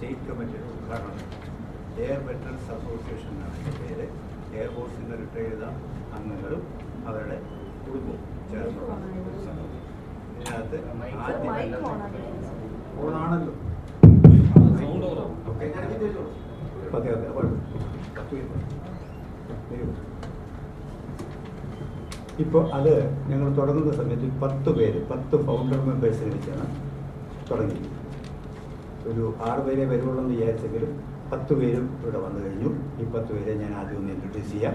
State കമ്മിറ്റിയുടെ ഉദ്ഘാടനം air veterans association എന്നാണ് പേര്. എയർഫോഴ്സിൽ നിന്ന് റിട്ടയർ ചെയ്ത അംഗങ്ങളും അവരുടെ കുടുംബവും ചേർന്നുള്ള സംഘം ഇതിനകത്ത് ഓണാണല്ലോ ഓക്കെ ഓക്കെ ഓക്കെ ഇപ്പോൾ അത് ഞങ്ങൾ തുടങ്ങുന്ന സമയത്ത് പത്ത് പേര് പത്ത് ഫൗണ്ടർ മെമ്പേഴ്സിനെ വെച്ചാണ് തുടങ്ങി ഒരു ആറ് പേരെ വരുവുള്ളൂ എന്ന് വിചാരിച്ചെങ്കിലും പത്ത് പേരും ഇവിടെ വന്നു കഴിഞ്ഞു. ഈ പത്ത് പേരെ ഞാൻ ആദ്യം ഒന്ന് ഇൻട്രൊഡ്യൂസ് ചെയ്യാം.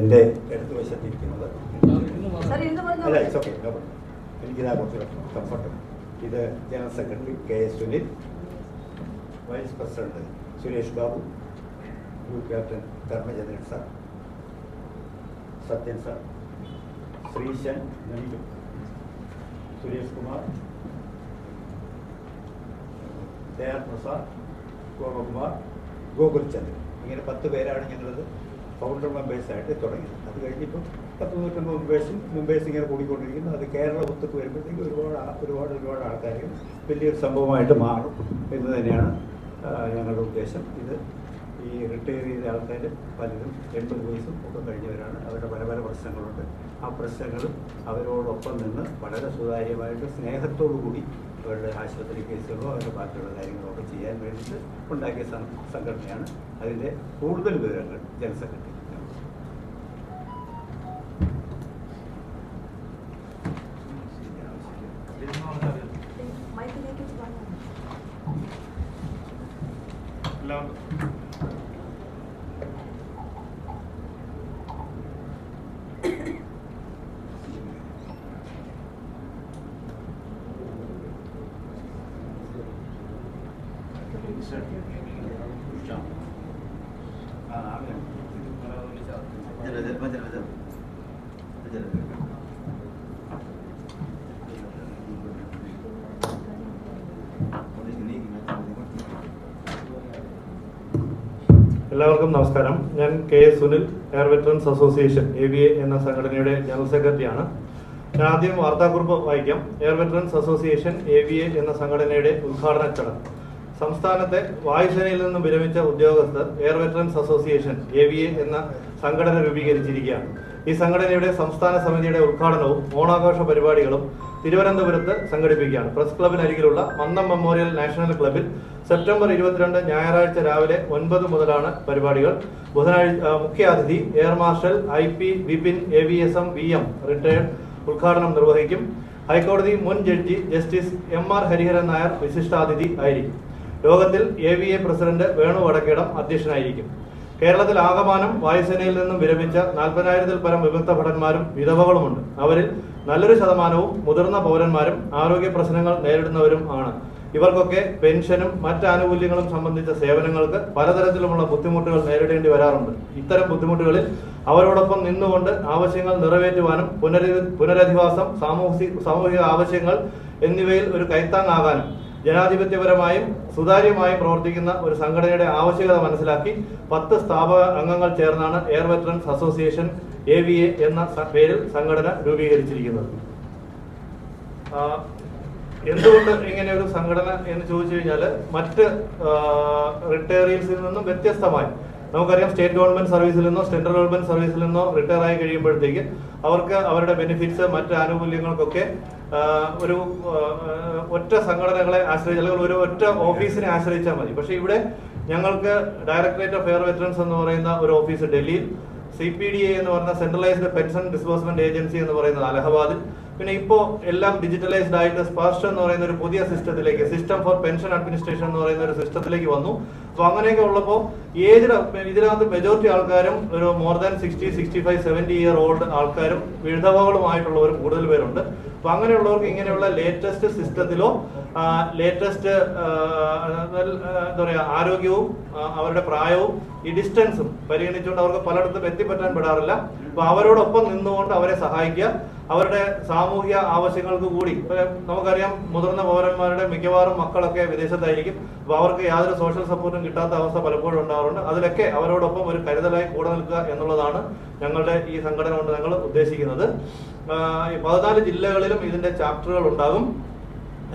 എന്റെ ഇടത് വശത്തിരിക്കുന്നത് അല്ല ഇറ്റ്സ് ഓക്കെ എനിക്കിതാ കുറച്ച് കംഫർട്ട് ഇത് general secretary K S Sunil vice president Suresh Babu group captain Dharmachandran sir Sathyan sir Sreesan Suresh Kumar Dayal Prasad Gopakumar Gokulchandran ഇങ്ങനെ പത്ത് പേരാണ് ഞങ്ങളത് ഫൗണ്ടർ മെമ്പേഴ്സായിട്ട് തുടങ്ങിയത്. അത് കഴിഞ്ഞിപ്പോൾ പത്ത് നൂറ്റമ്പത് മെമ്പേഴ്സും മെമ്പേഴ്സ് ഇങ്ങനെ കൂടിക്കൊണ്ടിരിക്കുന്നു. അത് കേരള ഒത്തുക്ക് വരുമ്പോഴത്തേക്ക് ഒരുപാട് ഒരുപാട് ഒരുപാട് ആൾക്കാർ വലിയൊരു സംഭവമായിട്ട് മാറും എന്ന് തന്നെയാണ് ഞങ്ങളുടെ ഉദ്ദേശം. ഇത് ഈ റിട്ടയർ ചെയ്ത ആൾക്കാർ പലരും എൺപത് വയസ്സും ഒക്കെ കഴിഞ്ഞവരാണ്. അവരുടെ പല പല പ്രശ്നങ്ങളുണ്ട്. ആ പ്രശ്നങ്ങളും അവരോടൊപ്പം നിന്ന് വളരെ സുതാര്യമായിട്ട് സ്നേഹത്തോടു കൂടി അവരുടെ ആശുപത്രി കേസുകളോ അവരുടെ ബാക്കിയുള്ള കാര്യങ്ങളോ ഒക്കെ ചെയ്യാൻ വേണ്ടിയിട്ട് ഉണ്ടാക്കിയ സംഘടനയാണ് അതിന്റെ കൂടുതൽ വിവരങ്ങൾ ജനറൽ സെക്രട്ടറി എല്ലാവർക്കും നമസ്കാരം. ഞാൻ K S Sunil air veterans association A B A എന്ന സംഘടനയുടെ ജനറൽ സെക്രട്ടറിയാണ് ഞാൻ ആദ്യം വാർത്താക്കുറിപ്പ് വായിക്കാം. Air veterans association A B A എന്ന സംഘടനയുടെ ഉദ്ഘാടന ചടങ്ങ്. സംസ്ഥാനത്തെ വായുസേനയിൽ നിന്നും വിരമിച്ച ഉദ്യോഗസ്ഥർ air veterans association A V A എന്ന സംഘടന രൂപീകരിച്ചിരിക്കുകയാണ്. ഈ സംഘടനയുടെ സംസ്ഥാന സമിതിയുടെ ഉദ്ഘാടനവും ഓണാഘോഷ പരിപാടികളും തിരുവനന്തപുരത്ത് സംഘടിപ്പിക്കുകയാണ്. പ്രസ് ക്ലബിനരികിലുള്ള മന്നം മെമ്മോറിയൽ നാഷണൽ ക്ലബിൽ സെപ്റ്റംബർ ഇരുപത്തിരണ്ട് ഞായറാഴ്ച രാവിലെ ഒൻപത് മുതലാണ് പരിപാടികൾ. ബുധനാഴ്ച മുഖ്യാതിഥി air marshal I P Vipin A V S M V M retired ഉദ്ഘാടനം നിർവഹിക്കും. ഹൈക്കോടതി മുൻ judge justice M R Hariharan Nair വിശിഷ്ടാതിഥി ആയിരിക്കും. യോഗത്തിൽ A V A president Venu Vadakkedam അധ്യക്ഷനായിരിക്കും. കേരളത്തിൽ ആകമാനം വായുസേനയിൽ നിന്നും വിരമിച്ച നാൽപ്പതിനായിരത്തിൽ പരം വിമുക്ത ഭടന്മാരും വിധവകളുമുണ്ട്. അവരിൽ നല്ലൊരു ശതമാനവും മുതിർന്ന പൗരന്മാരും ആരോഗ്യ പ്രശ്നങ്ങൾ നേരിടുന്നവരും ആണ്. ഇവർക്കൊക്കെ പെൻഷനും മറ്റ് ആനുകൂല്യങ്ങളും സംബന്ധിച്ച സേവനങ്ങൾക്ക് പലതരത്തിലുമുള്ള ബുദ്ധിമുട്ടുകൾ നേരിടേണ്ടി വരാറുണ്ട്. ഇത്തരം ബുദ്ധിമുട്ടുകളിൽ അവരോടൊപ്പം നിന്നുകൊണ്ട് ആവശ്യങ്ങൾ നിറവേറ്റുവാനും പുനര പുനരധിവാസം സാമൂഹിക ആവശ്യങ്ങൾ എന്നിവയിൽ ഒരു കൈത്താങ്ങാകാനും ജനാധിപത്യപരമായും സുതാര്യമായും പ്രവർത്തിക്കുന്ന ഒരു സംഘടനയുടെ ആവശ്യകത മനസ്സിലാക്കി പത്ത് സ്ഥാപക അംഗങ്ങൾ ചേർന്നാണ് air veterans association A V A എന്ന പേരിൽ സംഘടന രൂപീകരിച്ചിരിക്കുന്നത്. എന്തുകൊണ്ട് ഇങ്ങനെ ഒരു സംഘടന എന്ന് ചോദിച്ചു കഴിഞ്ഞാൽ മറ്റ് റിട്ടയറീസിൽ നിന്നും വ്യത്യസ്തമായി നമുക്കറിയാം സ്റ്റേറ്റ് ഗവൺമെന്റ് സർവീസിൽ നിന്നോ സെൻട്രൽ ഗവൺമെന്റ് സർവീസിൽ നിന്നോ റിട്ടയർ ആയി കഴിയുമ്പോഴത്തേക്ക് അവർക്ക് അവരുടെ ബെനിഫിറ്റ്സ് മറ്റ് ആനുകൂല്യങ്ങൾക്കൊക്കെ ഒരു ഒറ്റ സംഘടനകളെ ആശ്രയിച്ച് അല്ലെങ്കിൽ ഒരു ഒറ്റ ഓഫീസിനെ ആശ്രയിച്ചാൽ മതി. പക്ഷേ ഇവിടെ ഞങ്ങൾക്ക് ഡയറക്ടറേറ്റ് ഓഫ് എയർ വെറ്ററൻസ് എന്ന് പറയുന്ന ഒരു ഓഫീസ് ഡൽഹിയിൽ സി പി ഡി എ എന്ന് പറയുന്ന സെൻട്രലൈസ്ഡ് പെൻഷൻ ഡിസ്ബേഴ്സ്മെന്റ് ഏജൻസി എന്ന് പറയുന്നത് അലഹബാദിൽ പിന്നെ ഇപ്പോ എല്ലാം ഡിജിറ്റലൈസ്ഡ് ആയിട്ട് സ്പാർഷ് എന്ന് പറയുന്ന ഒരു പുതിയ സിസ്റ്റത്തിലേക്ക് സിസ്റ്റം ഫോർ പെൻഷൻ അഡ്മിനിസ്ട്രേഷൻ എന്ന് പറയുന്ന ഒരു സിസ്റ്റത്തിലേക്ക് വന്നു. അപ്പൊ അങ്ങനെയൊക്കെ ഉള്ളപ്പോൾ ഏജ് ഇതിനകത്ത് മെജോറിറ്റി ആൾക്കാരും ഒരു more than sixty sixty five seventy year old ആൾക്കാരും വിധവകളുമായിട്ടുള്ളവരും കൂടുതൽ പേരുണ്ട്. അപ്പൊ അങ്ങനെയുള്ളവർക്ക് ഇങ്ങനെയുള്ള ലേറ്റസ്റ്റ് സിസ്റ്റത്തിലോ ലേറ്റസ്റ്റ് എന്താ പറയാ ആരോഗ്യവും അവരുടെ പ്രായവും ഈ ഡിസ്റ്റൻസും പരിഗണിച്ചുകൊണ്ട് അവർക്ക് പലയിടത്തും എത്തിപ്പറ്റാൻ പെടാറില്ല. അപ്പൊ അവരോടൊപ്പം നിന്നുകൊണ്ട് അവരെ സഹായിക്കുക. അവരുടെ സാമൂഹ്യ ആവശ്യങ്ങൾക്ക് കൂടി. നമുക്കറിയാം മുതിർന്ന പൗരന്മാരുടെ മിക്കവാറും മക്കളൊക്കെ വിദേശത്തായിരിക്കും. അപ്പൊ അവർക്ക് യാതൊരു സോഷ്യൽ സപ്പോർട്ടും കിട്ടാത്ത അവസ്ഥ പലപ്പോഴും ഉണ്ടാവാറുണ്ട്. അതിലൊക്കെ അവരോടൊപ്പം ഒരു കരുതലായി കൂടെ നിൽക്കുക എന്നുള്ളതാണ് ഞങ്ങളുടെ ഈ സംഘടന കൊണ്ട് ഞങ്ങൾ ഉദ്ദേശിക്കുന്നത്. പതിനാല് ജില്ലകളിലും ഇതിന്റെ ചാപ്റ്ററുകൾ ഉണ്ടാകും.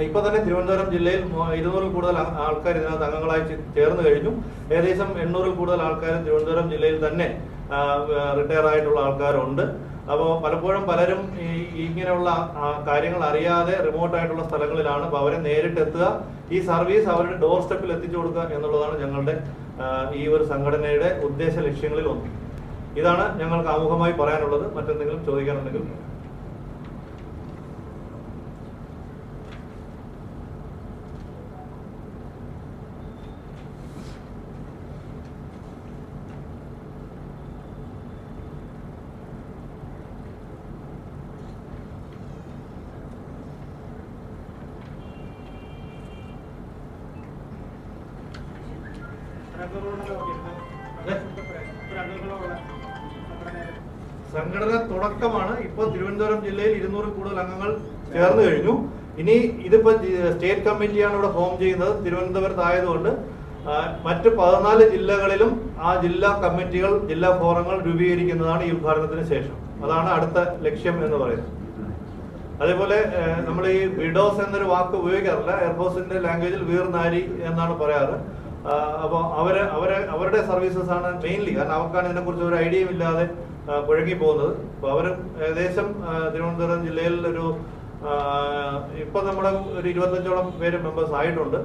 ഇപ്പൊ തന്നെ തിരുവനന്തപുരം ജില്ലയിൽ ഇരുന്നൂറിൽ കൂടുതൽ ആൾക്കാർ ഇതിനകത്ത് അംഗങ്ങളായി ചേർന്ന് കഴിഞ്ഞു. ഏകദേശം എണ്ണൂറിൽ കൂടുതൽ ആൾക്കാർ തിരുവനന്തപുരം ജില്ലയിൽ തന്നെ റിട്ടയർ ആയിട്ടുള്ള ആൾക്കാരുണ്ട്. അപ്പോൾ പലപ്പോഴും പലരും ഈ ഇങ്ങനെയുള്ള കാര്യങ്ങൾ അറിയാതെ റിമോട്ട് ആയിട്ടുള്ള സ്ഥലങ്ങളിലാണ് അപ്പോൾ അവരെ നേരിട്ടെത്തുക. ഈ സർവീസ് അവരുടെ ഡോർ സ്റ്റെപ്പിൽ എത്തിച്ചു കൊടുക്കുക എന്നുള്ളതാണ് ഞങ്ങളുടെ ഈ ഒരു സംഘടനയുടെ ഉദ്ദേശ ലക്ഷ്യങ്ങളിൽ ഒന്ന്. ഇതാണ് ഞങ്ങൾക്ക് ആമുഖമായി പറയാനുള്ളത്. മറ്റെന്തെങ്കിലും ചോദിക്കാനുണ്ടെങ്കിൽ സംഘടന തുടക്കമാണ്. ഇപ്പോൾ തിരുവനന്തപുരം ജില്ലയിൽ ഇരുന്നൂറിൽ കൂടുതൽ അംഗങ്ങൾ ചേർന്ന് കഴിഞ്ഞു. ഇനി ഇതിപ്പോ സ്റ്റേറ്റ് കമ്മിറ്റിയാണ് ഇവിടെ ഫോം ചെയ്യുന്നത്. തിരുവനന്തപുരത്ത് ആയതുകൊണ്ട് മറ്റ് പതിനാല് ജില്ലകളിലും ആ ജില്ലാ കമ്മിറ്റികൾ ജില്ലാ ഫോറങ്ങൾ രൂപീകരിക്കുന്നതാണ് ഈ ഉദ്ഘാടനത്തിന് ശേഷം. അതാണ് അടുത്ത ലക്ഷ്യം എന്ന് പറയുന്നത്. അതേപോലെ നമ്മൾ ഈ വിഡോസ് എന്നൊരു വാക്ക് ഉപയോഗിക്കാറില്ല. എയർഫോഴ്സിന്റെ ലാംഗ്വേജിൽ വീർനാരി എന്നാണ് പറയാറ്. അപ്പോൾ അവർ അവരെ അവരുടെ സർവീസസ് ആണ് മെയിൻലി കാരണം അവർക്കാണ് ഇതിനെക്കുറിച്ച് ഒരു ഐഡിയയും ഇല്ലാതെ പുഴകി പോകുന്നത് അപ്പോൾ അവർ ഏകദേശം തിരുവനന്തപുരം ജില്ലയിൽ ഒരു ഇപ്പം ഇപ്പൊ നമ്മുടെ ഒരു ഇരുപത്തഞ്ചോളം പേര് മെമ്പേഴ്സ് ആയിട്ടുണ്ട്.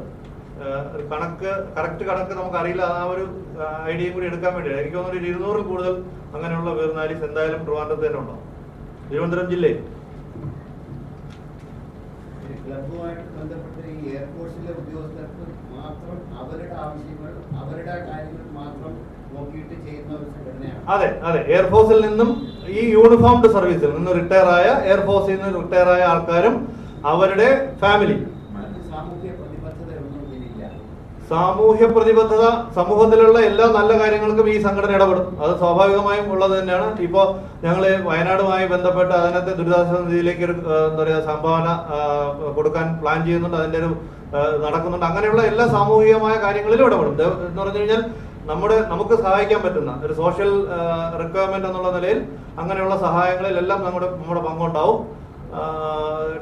കണക്ക് കറക്റ്റ് കണക്ക് നമുക്കറിയില്ല. ആ ഒരു ഐഡിയയും കൂടി എടുക്കാൻ വേണ്ടിയാണ്. എനിക്ക് തോന്നുന്നു ഒരു ഇരുന്നൂറിൽ കൂടുതൽ അങ്ങനെയുള്ള വേർനാലിസ് എന്തായാലും ട്രിവാൻഡ്രത്ത് തന്നെ ഉണ്ടാവും തിരുവനന്തപുരം ജില്ലയിൽ? ഈ ക്ലബ്ബുമായിട്ട് ബന്ധപ്പെട്ട് ഈ എയർഫോഴ്സിലെ ഉദ്യോഗസ്ഥർക്ക് മാത്രം അവരുടെ ആവശ്യങ്ങൾ അവരുടെ കാര്യങ്ങൾ മാത്രം നോക്കിയിട്ട് ചെയ്യുന്ന ഒരു സംഘടനയാണ്. അതെ അതെ. എയർഫോഴ്സിൽ നിന്നും ഈ യൂണിഫോംഡ് സർവീസിൽ നിന്ന് റിട്ടയർ ആയ എയർഫോഴ്സിൽ നിന്ന് റിട്ടയർ ആയ ആൾക്കാരും അവരുടെ ഫാമിലി മറ്റ് സാമൂഹ്യ പ്രതിബദ്ധതയൊന്നും ഇതിലില്ല സാമൂഹ്യ പ്രതിബദ്ധത സമൂഹത്തിലുള്ള എല്ലാ നല്ല കാര്യങ്ങൾക്കും ഈ സംഘടന ഇടപെടും. അത് സ്വാഭാവികമായും ഉള്ളത് തന്നെയാണ്. ഇപ്പോ ഞങ്ങൾ വയനാടുമായി ബന്ധപ്പെട്ട് അതിനകത്ത് ദുരിതാശ്വാസ നിധിയിലേക്ക് ഒരു എന്താ പറയുക സംഭാവന കൊടുക്കാൻ പ്ലാൻ ചെയ്യുന്നുണ്ട്. അതിന്റെ ഒരു നടക്കുന്നുണ്ട്. അങ്ങനെയുള്ള എല്ലാ സാമൂഹികമായ കാര്യങ്ങളിലും ഇടപെടും. എന്ന് പറഞ്ഞു കഴിഞ്ഞാൽ നമ്മുടെ നമുക്ക് സഹായിക്കാൻ പറ്റുന്ന ഒരു സോഷ്യൽ റിക്വയർമെന്റ് എന്നുള്ള നിലയിൽ അങ്ങനെയുള്ള സഹായങ്ങളിലെല്ലാം നമ്മുടെ നമ്മുടെ പങ്കുണ്ടാവും.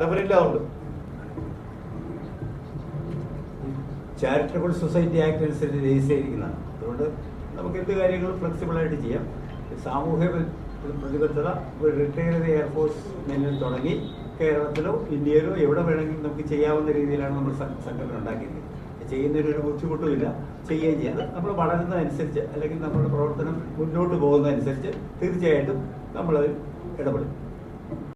ഡെഫിനറ്റ്ലി അതുണ്ട്. ചാരിറ്റബിൾ സൊസൈറ്റി ആക്ട് അനുസരിച്ച് രജിസ്റ്റർ ചെയ്തിരിക്കുന്നതാണ് അതുകൊണ്ട് നമുക്ക് എന്ത് കാര്യങ്ങളും ഫ്ലെക്സിബിളായിട്ട് ചെയ്യാം. സാമൂഹ്യ പ്ര- പ്രതിബദ്ധത ഒരു റിട്ടയർഡ് എയർഫോഴ്സ് മെനിൽ തുടങ്ങി കേരളത്തിലോ ഇന്ത്യയിലോ എവിടെ വേണമെങ്കിലും നമുക്ക് ചെയ്യാവുന്ന രീതിയിലാണ് നമ്മൾ സംഘടന ഉണ്ടാക്കിയത് ചെയ്യുന്നതിനൊരു ബുദ്ധിമുട്ടുമില്ല ചെയ്യുകയും ചെയ്യാം. അത് നമ്മൾ വളരുന്നതനുസരിച്ച് അല്ലെങ്കിൽ നമ്മുടെ പ്രവർത്തനം മുന്നോട്ട് പോകുന്നതനുസരിച്ച് തീർച്ചയായിട്ടും നമ്മൾ ഇടപെടും.